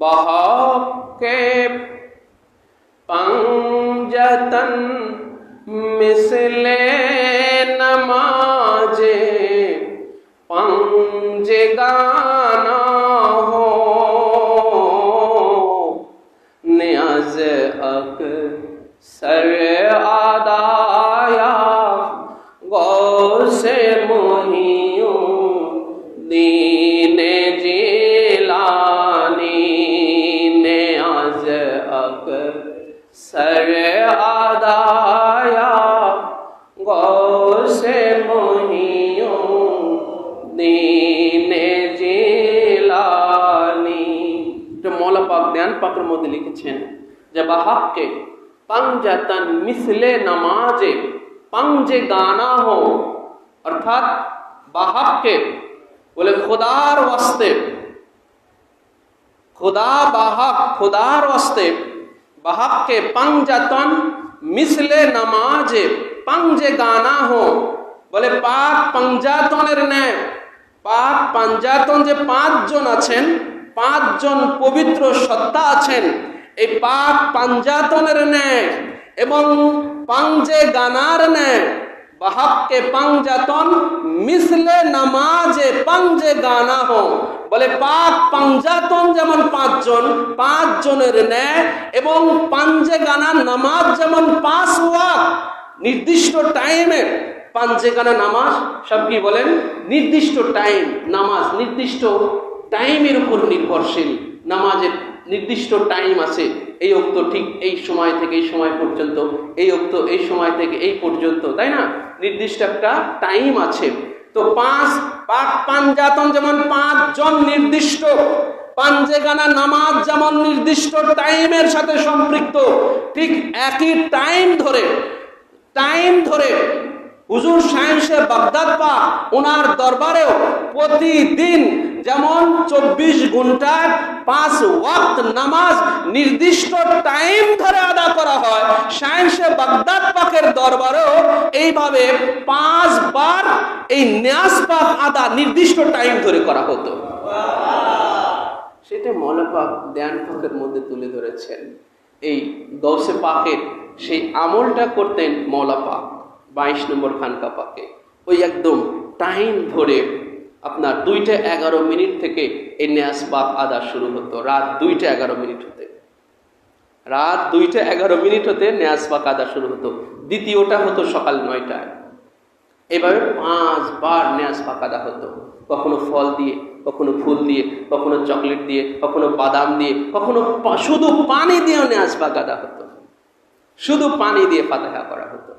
बहाव के पंजतन मिसले नमाजे पंज गाना हो। नियाज अक सर आदाया गौ से দীন জিলানি এটা মৌলা পাক ধ্যান পাকের মধ্যে লিখেছেন যে বাহাবকে পাঞ্জাতন মিসলে নামাজে পাঞ্জে গানা হো অর্থাৎ বাহাবকে বলে খোদার ওয়াস্তে खुदा बाहक खुदार वास्ते बाहक के पंजतन मिसले नमाजे पंजे गाना हो বলে পাক পাঞ্জাতনের ন্যায় পাক পাঞ্জাতন যে পাঁচজন আছেন, পাঁচজন পবিত্র সত্তা আছেন, এই পাক পাঞ্জাতনের ন্যায় এবং পাঞ্জে গানার ন্যায় বাহাবকে পাঞ্জাতন মিসলে নামাজে পাঞ্জে গানা হো। বলে পাক পাঞ্জাতন যেমন পাঁচজন, পাঁচজনের ন্যায় এবং পাঞ্জে গানা নামাজ যেমন পাঁচ ওয়াক নির্দিষ্ট টাইমে পাঞ্জে গানা নামাজ, সব কি বলেন? নির্দিষ্ট টাইম নামাজ, নির্দিষ্ট টাইমের উপর নির্ভরশীল। নামাজের নির্দিষ্ট টাইম আছে, এই অক্ত ঠিক এই সময় থেকে এই সময় পর্যন্ত, এই অক্ত এই সময় থেকে এই পর্যন্ত, তাই না? নির্দিষ্ট একটা টাইম আছে। তো পাঁচ পাক পাঞ্জাতন যেমন পাঁচজন নির্দিষ্ট, পাঞ্জেগানা নামাজ যেমন নির্দিষ্ট টাইমের সাথে সম্পৃক্ত, ঠিক একই টাইম ধরে টাইম ধরে হুজুর সায়েন্সে বাগদাদ পা ওনার দরবারেও প্রতিদিন যেমন চব্বিশ ঘন্টায় পাঁচ ওয়াক্ত নামাজ নির্দিষ্ট টাইম ধরে আদা করা হয় সায়েন্সে বাগদাদ পাকের দরবারেও এইভাবে পাঁচবার এই ন্যাস পাক আদা নির্দিষ্ট টাইম ধরে করা হতো। সেটা মৌলাপাক ধ্যান পাকের মধ্যে তুলে ধরেছেন। এই গৌসে পাকের সেই আমলটা করতেন মৌলা পাক। বাইশ নম্বর খানকা পাকে ওই একদম টাইম ধরে আপনার দুইটা এগারো মিনিট থেকে এই ন্যাস পাক আদা শুরু হতো। রাত দুইটা এগারো মিনিট হতে। রাত দুইটা এগারো মিনিট হতে ন্যাস পাক আদা শুরু হতো। দ্বিতীয়টা হতো সকাল নয়টায়। এভাবে পাঁচবার ন্যাস পাক আদা হতো। কখনো ফল দিয়ে, কখনো ফুল দিয়ে, কখনো চকলেট দিয়ে, কখনো বাদাম দিয়ে, কখনো শুধু পানি দিয়েও ন্যাস পাক আদা হতো। শুধু পানি দিয়ে ফাতেহা করা হতো।